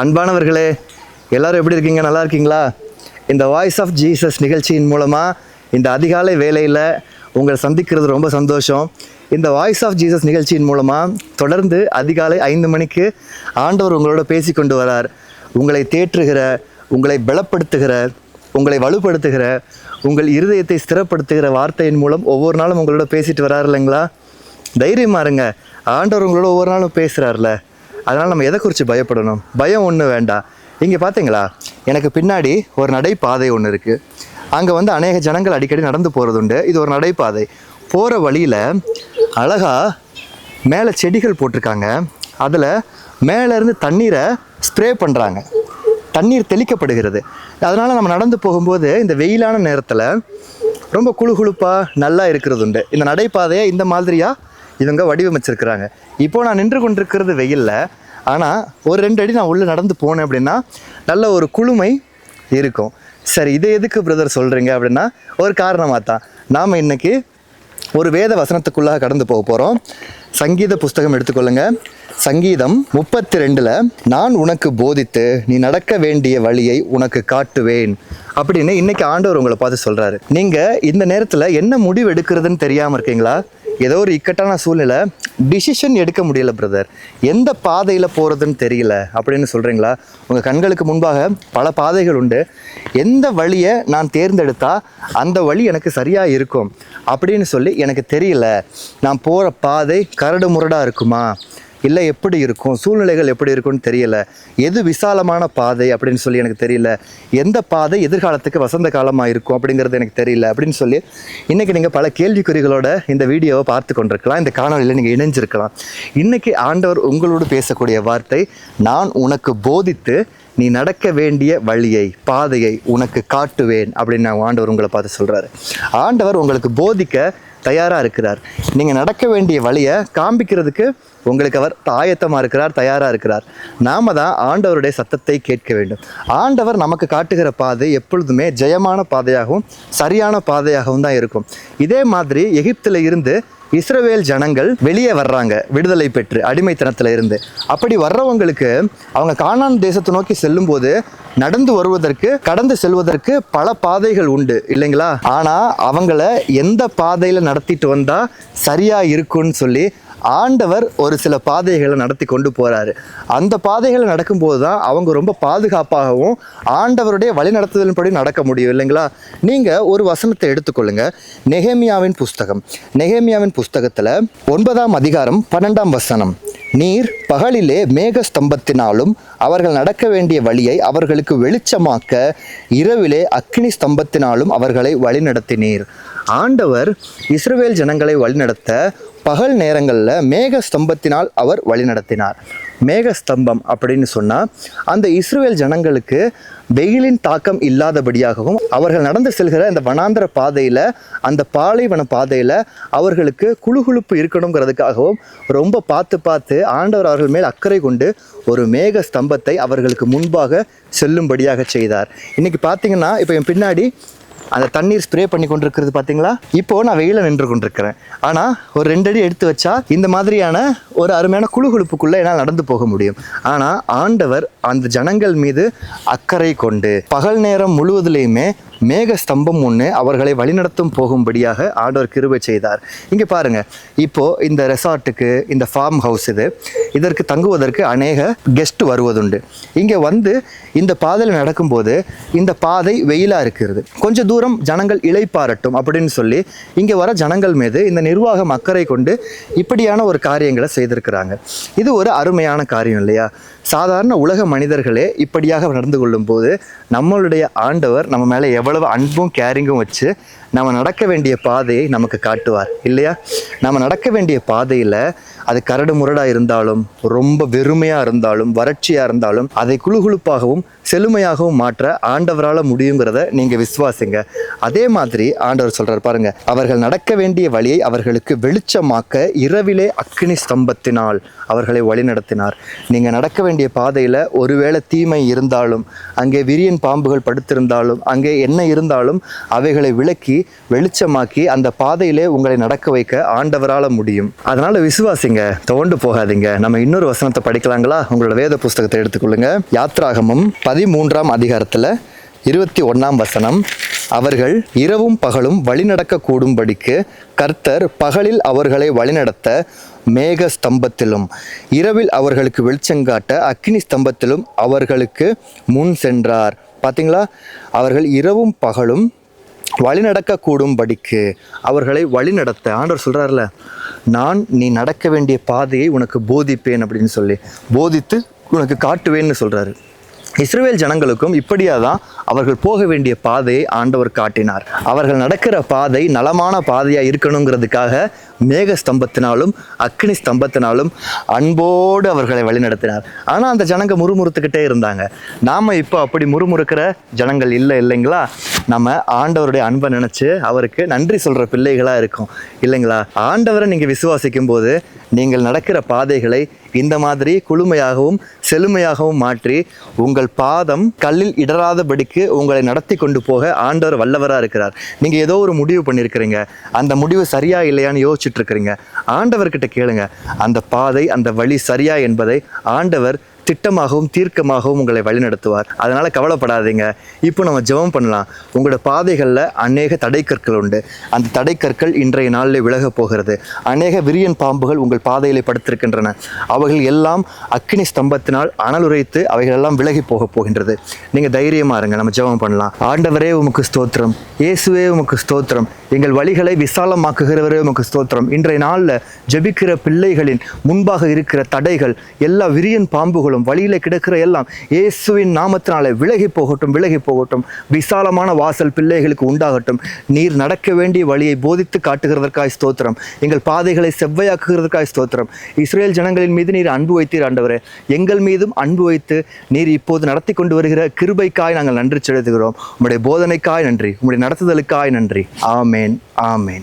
அன்பானவர்களே எல்லோரும் எப்படி இருக்கீங்க? நல்லா இருக்கீங்களா? இந்த வாய்ஸ் ஆஃப் ஜீசஸ் நிகழ்ச்சியின் மூலமாக இந்த அதிகாலை வேலையில் உங்களை சந்திக்கிறது ரொம்ப சந்தோஷம். இந்த வாய்ஸ் ஆஃப் ஜீசஸ் நிகழ்ச்சியின் மூலமாக தொடர்ந்து அதிகாலை ஐந்து மணிக்கு ஆண்டவர் உங்களோட பேசி கொண்டு வரார். உங்களை தேற்றுகிற உங்களை பலப்படுத்துகிற உங்களை வலுப்படுத்துகிற உங்கள் இருதயத்தை ஸ்திரப்படுத்துகிற வார்த்தையின் மூலம் ஒவ்வொரு நாளும் உங்களோட பேசிட்டு வராரு இல்லைங்களா? தைரியமாக இருங்க. ஆண்டவர் உங்களோட ஒவ்வொரு நாளும் பேசுகிறார்ல அதனால் நம்ம எதை குறித்து பயப்படணும்? பயம் ஒன்றும் வேண்டாம். இங்கே பார்த்தீங்களா எனக்கு பின்னாடி ஒரு நடைபாதை ஒன்று இருக்குது அங்கே வந்து அநேக ஜனங்கள் அடிக்கடி நடந்து போகிறது உண்டு இது ஒரு நடைபாதை. போகிற வழியில் அழகாக மேலே செடிகள் போட்டிருக்காங்க. அதில் மேலேருந்து தண்ணீரை ஸ்ப்ரே பண்ணுறாங்க தண்ணீர் தெளிக்கப்படுகிறது. அதனால் நம்ம நடந்து போகும்போது இந்த வெயிலான நேரத்தில் ரொம்ப குளுகுளுப்பாக நல்லா இருக்கிறது உண்டு இந்த நடைபாதையை இந்த மாதிரியாக இவங்க வடிவமைச்சிருக்கிறாங்க. இப்போ நான் நின்று கொண்டிருக்கிறது வெயிலில் ஆனால் ஒரு ரெண்டு அடி நான் உள்ளே நடந்து போனேன் அப்படின்னா நல்ல ஒரு குளுமை இருக்கும். சரி இதை எதுக்கு பிரதர் சொல்கிறீங்க அப்படின்னா ஒரு காரணமாக தான். நாம் இன்னைக்கு ஒரு வேத வசனத்துக்குள்ளாக கடந்து போக போகிறோம் சங்கீத புஸ்தகம் எடுத்துக்கொள்ளுங்க. சங்கீதம் முப்பத்தி ரெண்டில் நான் உனக்கு போதித்து நீ நடக்க வேண்டிய வழியை உனக்கு காட்டுவேன். அப்படின்னு இன்னைக்கு ஆண்டவர் உங்களை பார்த்து சொல்கிறாரு நீங்கள் இந்த நேரத்தில் என்ன முடிவு எடுக்கிறதுன்னு தெரியாமல் இருக்கீங்களா? ஏதோ ஒரு இக்கட்டான சூழ்நிலை டிசிஷன் எடுக்க முடியல பிரதர் எந்த பாதையில் போகிறதுன்னு தெரியல அப்படின்னு சொல்கிறீங்களா உங்கள் கண்களுக்கு முன்பாக பல பாதைகள் உண்டு. எந்த வழியை நான் தேர்ந்தெடுத்தா அந்த வழி எனக்கு சரியாக இருக்கும் அப்படின்னு சொல்லி எனக்கு தெரியல. நான் போகிற பாதை கரடு முரடாக இருக்குமா? இல்லை எப்படி இருக்கும்? சூழ்நிலைகள் எப்படி இருக்கும்னு தெரியல. எது விசாலமான பாதை அப்படின்னு சொல்லி எனக்கு தெரியல. எந்த பாதை எதிர்காலத்துக்கு வசந்த காலமாக இருக்கும் அப்படிங்கிறது எனக்கு தெரியல அப்படின்னு சொல்லி இன்றைக்கி நீங்கள் பல கேள்விக்குறிகளோட இந்த வீடியோவை பார்த்து கொண்டிருக்கலாம். இந்த காணொலியில் நீங்கள் இணைஞ்சிருக்கலாம். இன்றைக்கி ஆண்டவர் உங்களோடு பேசக்கூடிய வார்த்தை நான் உனக்கு போதித்து நீ நடக்க வேண்டிய வழியை பாதையை உனக்கு காட்டுவேன் அப்படின்னு நான் ஆண்டவர் உங்களை பார்த்து சொல்கிறாரு ஆண்டவர் உங்களுக்கு போதிக்க தயாராக இருக்கிறார். நீங்கள் நடக்க வேண்டிய வழியை காண்பிக்கிறதுக்கு உங்களுக்கு அவர் ஆயத்தமாக இருக்கிறார் தயாராக இருக்கிறார். நாம தான் ஆண்டவருடைய சத்தத்தை கேட்க வேண்டும். ஆண்டவர் நமக்கு காட்டுகிற பாதை எப்பொழுதுமே ஜெயமான பாதையாகவும் சரியான பாதையாகவும் தான் இருக்கும். இதே மாதிரி எகிப்தில் இருந்து இஸ்ரவேல் ஜனங்கள் வெளியே வர்றாங்க விடுதலை பெற்று அடிமைத்தனத்தில் இருந்து. அப்படி வர்றவங்களுக்கு அவங்க காணான் தேசத்தை நோக்கி செல்லும்போது நடந்து வருவதற்கு கடந்து செல்வதற்கு பல பாதைகள் உண்டு இல்லைங்களா? ஆனால் அவங்கள எந்த பாதையில் நடத்திட்டு வந்தால் சரியாக இருக்குன்னு சொல்லி ஆண்டவர் ஒரு சில பாதைகளை நடத்தி கொண்டு போகிறாரு அந்த பாதைகளை நடக்கும்போது தான் அவங்க ரொம்ப பாதுகாப்பாகவும் ஆண்டவருடைய வழிநடத்துதலின்படி நடக்க முடியும் இல்லைங்களா? நீங்கள் ஒரு வசனத்தை எடுத்துக்கொள்ளுங்க. நெகேமியாவின் புஸ்தகம். நெகேமியாவின் புஸ்தகத்தில் ஒன்பதாம் அதிகாரம் பன்னெண்டாம் வசனம். நீர் பகலிலே மேக ஸ்தம்பத்தினாலும் அவர்கள் நடக்க வேண்டிய வழியை அவர்களுக்கு வெளிச்சமாக்க இரவிலே அக்னி ஸ்தம்பத்தினாலும் அவர்களை வழிநடத்தினீர். ஆண்டவர் இஸ்ரவேல் ஜனங்களை வழிநடத்த பகல் நேரங்களில் மேக ஸ்தம்பத்தினால் அவர் வழிநடத்தினார் மேக ஸ்தம்பம் அப்படின்னு சொன்னால் அந்த இஸ்ரேல் ஜனங்களுக்கு வெயிலின் தாக்கம் இல்லாதபடியாகவும் அவர்கள் நடந்து செல்கிற அந்த வனாந்தர பாதையில் அந்த பாலைவன பாதையில் அவர்களுக்கு குழுகுழுப்பு இருக்கணுங்கிறதுக்காகவும் ரொம்ப பார்த்து பார்த்து ஆண்டவர் அவர்கள் மேல் அக்கறை கொண்டு ஒரு மேக ஸ்தம்பத்தை அவர்களுக்கு முன்பாக செல்லும்படியாக செய்தார். இன்றைக்கி பார்த்தீங்கன்னா இப்போ என் பின்னாடி அந்த தண்ணீர் ஸ்ப்ரே பண்ணி கொண்டிருக்கிறது பார்த்தீங்களா? இப்போ நான் வெயில நின்று கொண்டிருக்கிறேன். ஆனால் ஒரு ரெண்டு அடி எடுத்து வச்சா இந்த மாதிரியான ஒரு அருமையான குழு குழுப்புக்குள்ளே என்னால் நடந்து போக முடியும். ஆனால் ஆண்டவர் அந்த ஜனங்கள் மீது அக்கறை கொண்டு பகல் நேரம் முழுவதுலேயுமே மேக ஸ்தம்பம் ஒன்று அவர்களை வழிநடத்தும் போகும்படியாக ஆண்டவர் கிருபை செய்தார். இங்கே பாருங்கள் இப்போது இந்த ரெசார்ட்டுக்கு இந்த ஃபார்ம் ஹவுஸ் இது இதற்கு தங்குவதற்கு அநேக கெஸ்ட் வருவதுண்டு. இங்கே வந்து இந்த பாதையில் நடக்கும்போது இந்த பாதை வெயிலாக இருக்கிறது. கொஞ்சம் தூரம் ஜனங்கள் இழைப்பாரட்டும் அப்படின்னு சொல்லி இங்கே வர ஜனங்கள் மீது இந்த நிர்வாகம் அக்கறை கொண்டு இப்படியான ஒரு காரியங்களை செய்திருக்கிறாங்க. இது ஒரு அருமையான காரியம் இல்லையா? சாதாரண உலக மனிதர்களே இப்படியாக நடந்து கொள்ளும்போது நம்மளுடைய ஆண்டவர் நம்ம மேலே எவ்வளவு அன்பும் கேரிங்கும் வச்சு நம்ம நடக்க வேண்டிய பாதையை நமக்கு காட்டுவார் இல்லையா? நம்ம நடக்க வேண்டிய பாதையில் அது கரடு முரடாக இருந்தாலும் ரொம்ப வெறுமையாக இருந்தாலும் வறட்சியாக இருந்தாலும் அதை குழுகுழுப்பாகவும் செழுமையாகவும் மாற்ற ஆண்டவரால் முடியுங்கிறத நீங்கள் விசுவாசிங்க. அதே மாதிரி ஆண்டவர் சொல்கிறார் பாருங்க அவர்கள் நடக்க வேண்டிய வழியை அவர்களுக்கு வெளிச்சமாக்க இரவிலே அக்னி ஸ்தம்பத்தினால் அவர்களை வழிநடத்தினார். நீங்கள் நடக்க வேண்டிய பாதையில் ஒருவேளை தீமை இருந்தாலும் அங்கே விரியன் பாம்புகள் படுத்திருந்தாலும் அங்கே என்ன இருந்தாலும் அவைகளை விலக்கி வெளிச்சமாக்கி அந்த பாதையிலே உங்களை நடக்க வைக்க ஆண்டவரால முடியும். அதனால விசுவாசிங்க தோண்டு போகாதீங்க. நம்ம இன்னொரு வசனத்தை படிக்கலாங்களா? உங்களோட வேத புஸ்தகத்தை எடுத்துக்கொள்ளுங்க. யாத்ராகமும் பதிமூன்றாம் அதிகாரத்துல இருபத்தி ஒன்றாம் வசனம். அவர்கள் இரவும் பகலும் வழிநடக்க கூடும்படிக்கு கர்த்தர் பகலில் அவர்களை வழிநடத்த மேக ஸ்தம்பத்திலும் இரவில் அவர்களுக்கு வெளிச்சங்காட்ட அக்னி ஸ்தம்பத்திலும் அவர்களுக்கு முன் சென்றார். பார்த்தீங்களா அவர்கள் இரவும் பகலும் வழிநடக்கக்கூடும் படிக்கு அவர்களை வழிநடத்த ஆண்டவர் சொல்கிறார்ல நான் நீ நடக்க வேண்டிய பாதையை உனக்கு போதிப்பேன் அப்படின்னு சொல்லி போதித்து உனக்கு காட்டுவேன்னு சொல்றாரு. இஸ்ரேல் ஜனங்களுக்கும் இப்படியா தான் அவர்கள் போக வேண்டிய பாதையை ஆண்டவர் காட்டினார். அவர்கள் நடக்கிற பாதை நலமான பாதையாக இருக்கணுங்கிறதுக்காக மேக ஸ்தம்பத்தினாலும் அக்னி ஸ்தம்பத்தினாலும் அன்போடு அவர்களை வழிநடத்தினார். ஆனால் அந்த ஜனங்க முறுமுறுத்துக்கிட்டே இருந்தாங்க. நாம் இப்போ அப்படி முறுமுறுக்கிற ஜனங்கள் இல்லை இல்லைங்களா? நம்ம ஆண்டவருடைய அன்பை நினச்சி அவருக்கு நன்றி சொல்கிற பிள்ளைகளாக இருக்கும். இல்லைங்களா? ஆண்டவரை நீங்கள் விசுவாசிக்கும் போது நீங்கள் நடக்கிற பாதைகளை இந்த மாதிரி குளுமையாகவும் செழுமையாகவும் மாற்றி உங்கள் பாதம் கல்லில் இடராதபடிக்கு உங்களை நடத்தி கொண்டு போக ஆண்டவர் வல்லவராக இருக்கிறார். நீங்கள் ஏதோ ஒரு முடிவு பண்ணியிருக்கிறீங்க அந்த முடிவு சரியா இல்லையான்னு யோசிச்சுட்டு இருக்கிறீங்க. ஆண்டவர்கிட்ட கேளுங்க. அந்த பாதை அந்த வழி சரியா என்பதை ஆண்டவர் திட்டமாகவும் தீர்க்கமாகவும் உங்களை வழிநடத்துவார். அதனால் கவலைப்படாதீங்க. இப்போ நம்ம ஜெபம் பண்ணலாம். உங்களோட பாதைகளில் அநேக தடைக்கற்கள் உண்டு. அந்த தடைக்கற்கள் இன்றைய நாளில் விலகப் போகிறது. அநேக விரியன் பாம்புகள் உங்கள் பாதையிலே படுத்திருக்கின்றன. அவைகள் எல்லாம் அக்கினி ஸ்தம்பத்தினால் அனலுரைத்து அவைகள் எல்லாம் விலகி போக போகின்றது. நீங்கள் தைரியமா இருங்க. நம்ம ஜெபம் பண்ணலாம். ஆண்டவரே உமக்கு ஸ்தோத்திரம். இயேசுவே உமக்கு ஸ்தோத்திரம். எங்கள் வழிகளை விசாலமாக்குகிறவரே உமக்கு ஸ்தோத்திரம். இன்றைய நாளில் ஜெபிக்கிற பிள்ளைகளின் முன்பாக இருக்கிற தடைகள் எல்லா விரியன் பாம்புகளும் வழியில் கிடக்கிற எல்லாம் இயேசுவின் நாமத்தினாலே விலகி போகட்டும் விலகி போகட்டும். விசாலமான வாசல் பிள்ளைகளுக்கு உண்டாகட்டும். நீர் நடக்க வேண்டிய வழியை போதித்து காட்டுகிறதற்காய் ஸ்தோத்திரம். எங்கள் பாதைகளை செவ்வையாக்குகிறதற்காய் ஸ்தோத்திரம். இஸ்ரேல் ஜனங்களின் மீது நீர் அன்பு வைத்தீர் ஆண்டவரே. எங்கள் மீதும் அன்பு வைத்து நீர் இப்போது நடத்தி கொண்டு வருகிற கிருபைக்காய் நாங்கள் நன்றி செலுத்துகிறோம். உங்களுடைய போதனைக்காய் நன்றி. உங்களுடைய நடத்துதலுக்காய் நன்றி. ஆமேன். ஆமேன்.